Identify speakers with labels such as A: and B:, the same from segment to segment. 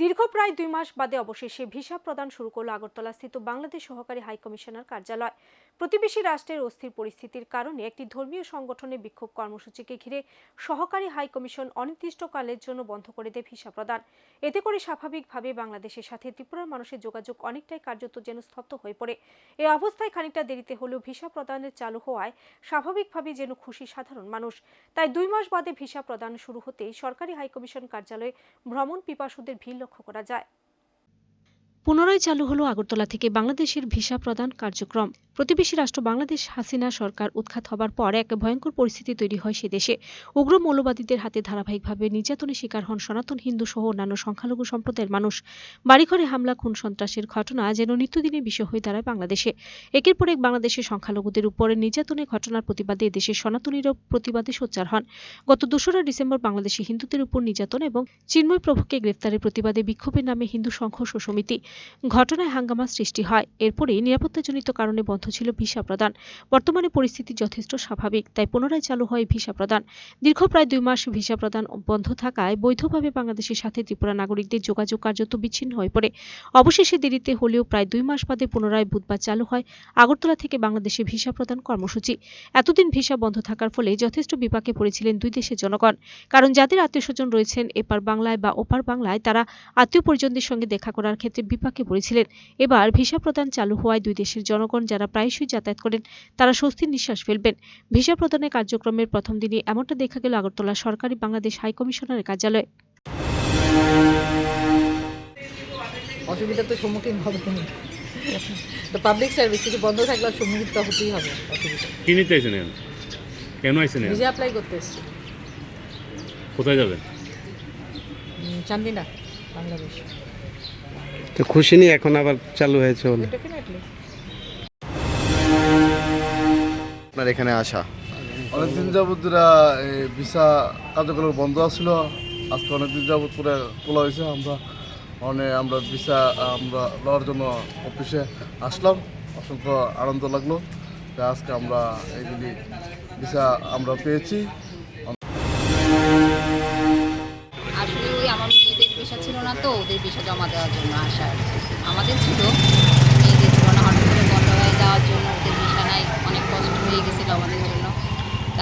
A: দীর্ঘ প্রায় দুই মাস বাদে অবশেষে ভিসা প্রদান শুরু করল আগরতলা স্থিত বাংলাদেশ সহকারী হাই কমিশনার কার্যালয়। প্রতিবেশী রাষ্ট্রের অস্থির পরিস্থিতির কারণে একটি ধর্মীয় সংগঠনের বিক্ষোভ কর্মসূচিকে ঘিরে সহকারী হাই কমিশন অনির্দিষ্টকালের জন্য বন্ধ করে দেয় ভিসা প্রদান। এতে করে স্বাভাবিকভাবে বাংলাদেশের সাথে ত্রিপুরার মানুষের যোগাযোগ অনেকটাই কার্যত যেন স্তব্ধ হয়ে পড়ে। এই অবস্থায় খানিকটা দেরিতে হলেও ভিসা প্রদানের চালু হওয়ায় স্বাভাবিকভাবে যেন খুশি সাধারণ মানুষ। তাই দুই মাস বাদে ভিসা প্রদান শুরু হতেই সরকারি হাইকমিশন কার্যালয়ে ভ্রমণ পিপাসুদের ভিড় লক্ষ্য করা যায়। পুনরায় চালু হলো আগরতলা থেকে বাংলাদেশের ভিসা প্রদান কার্যক্রম। প্রতিবেশী রাষ্ট্র বাংলাদেশ হাসিনা সরকার উৎখাত হবার পর এক ভয়ঙ্কর পরিস্থিতি তৈরি হয় সে দেশে। উগ্র মৌলবাদীদের হাতে ধারাবাহিকভাবে নির্যাতনের শিকার হন সনাতন হিন্দু সহ অন্যান্য সংখ্যালঘু সম্প্রদায়ের মানুষ। বাড়িঘরে হামলা, খুন, সন্ত্রাসের ঘটনা যেন নিত্যদিনের বিষয় হয়ে দাঁড়ায় বাংলাদেশে। একের পর এক বাংলাদেশের সংখ্যালঘুদের উপরে নির্যাতনের ঘটনার প্রতিবাদে দেশের সনাতনীরও প্রতিবাদে সোচ্চার হন। গত দোসরা ডিসেম্বর বাংলাদেশে হিন্দুদের উপর নির্যাতন এবং চিন্ময় প্রভুকে গ্রেফতারের প্রতিবাদে বিক্ষোভের নামে হিন্দু সংঘর্ষ সমিতি ঘটনায় হাঙ্গামা সৃষ্টি হয়। এরপরেই নিরাপত্তাজনিত কারণে বন্ধ ছিল ভিসা প্রদান। বর্তমানে পরিস্থিতি যথেষ্ট স্বাভাবিক, তাই পুনরায় চালু হয় ভিসা প্রদান। দীর্ঘ প্রায় দুই মাস ভিসা প্রদান বন্ধ থাকায় বৈধভাবে বাংলাদেশের সাথে ত্রিপুরা নাগরিকদের যোগাযোগ কার্যত বিচ্ছিন্ন হয়ে পড়ে। অবশেষে দেরিতে হলেও প্রায় দুই মাস বাদে পুনরায় বুধবার চালু হয় আগরতলা থেকে বাংলাদেশে ভিসা প্রদান কর্মসূচি। এতদিন ভিসা বন্ধ থাকার ফলে যথেষ্ট বিপাকে পড়েছিলেন দুই দেশের জনগণ। কারণ যাদের আত্মীয় স্বজন রয়েছেন এপার বাংলায় বা ওপার বাংলায়, তারা আত্মীয় পরিজনদের সঙ্গে দেখা করার ক্ষেত্রে বিপাকে পড়েছিলেন। এবার ভিসা প্রদান চালু হওয়ায় দুই দেশের জনগণ যারা প্রায়শই যাতায়াত করেন। তারা স্বস্তির নিঃশ্বাস ফেলবেন। ভিসা প্রদানের কার্যক্রমের প্রথম দিনই এমনটা দেখা গেল আগরতলা সরকারি বাংলাদেশ হাই কমিশনারের কার্যালয়ে।
B: অসুবিধার তো সম্মুখীন হবে তো পাবলিক সার্ভিস কিছু বন্ধ থাকলে সম্মুখীন তো হতেই হবে অসুবিধা।
C: কি নিতে এখানে? কেন এখানে?
B: ভিসা অ্যাপ্লাই করতে এসছি।
C: কোথায় যাবেন?
B: চান্দিনা বাংলাদেশ।
D: তো খুশি নি এখন আবার চালু হয়েছে
B: ডেফিনেটলি
E: আপনার এখানে আসা?
F: অনেকদিন যাবত ভিসা কার্যকলাপ বন্ধ আছিল। আজকে অনেকদিন যাবত করে তোলা হয়েছে। আমরা অনেক আমরা ভিসা আমরা লওয়ার জন্য অফিসে আসলাম। অসংখ্য আনন্দ লাগল। যে আজকে আমরা এইগুলি ভিসা আমরা পেয়েছি।
G: আসলে ওই আমার মেয়েদের পেশা ছিল না তো ওদের পেশা জমা দেওয়ার জন্য আসা। আমাদের ছিল। মেয়েদের ছিল না হঠাৎ করে বন্ধ হয়ে যাওয়ার জন্য ওদের পেশা নাই অনেক কষ্ট হয়ে গেছিল আমাদের জন্য।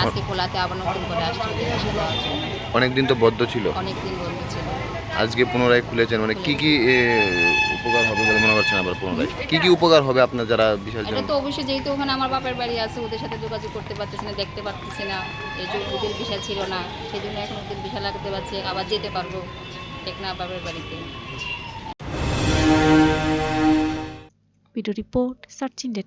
G: আজকে খোলাতে আবার নতুন করে আসছে
E: অনেকদিন তো বদ্ধ ছিল।
G: অনেক দিন বন্ধ ছিল।
E: আজকে পুনরায় খুলেছেন মানে কি কি উপকার হবে বলে মনে করছেন আবার পুনরায়? কি কি উপকার হবে আপনার যারা বিশাল
G: এটা তো অবশ্যই যেহেতু ওখানে আমার বাপের বাড়ি আছে ওদের সাথে যোগাযোগ করতে পারতেছি না দেখতে পারতেছি না। এই যে ওদের বিষয় ছিল না সেই জন্য এখন ওদের বিষয় লাগতে পারছে আবার যেতে পারব টেকনা বাপের বাড়িতে।
A: Video report search India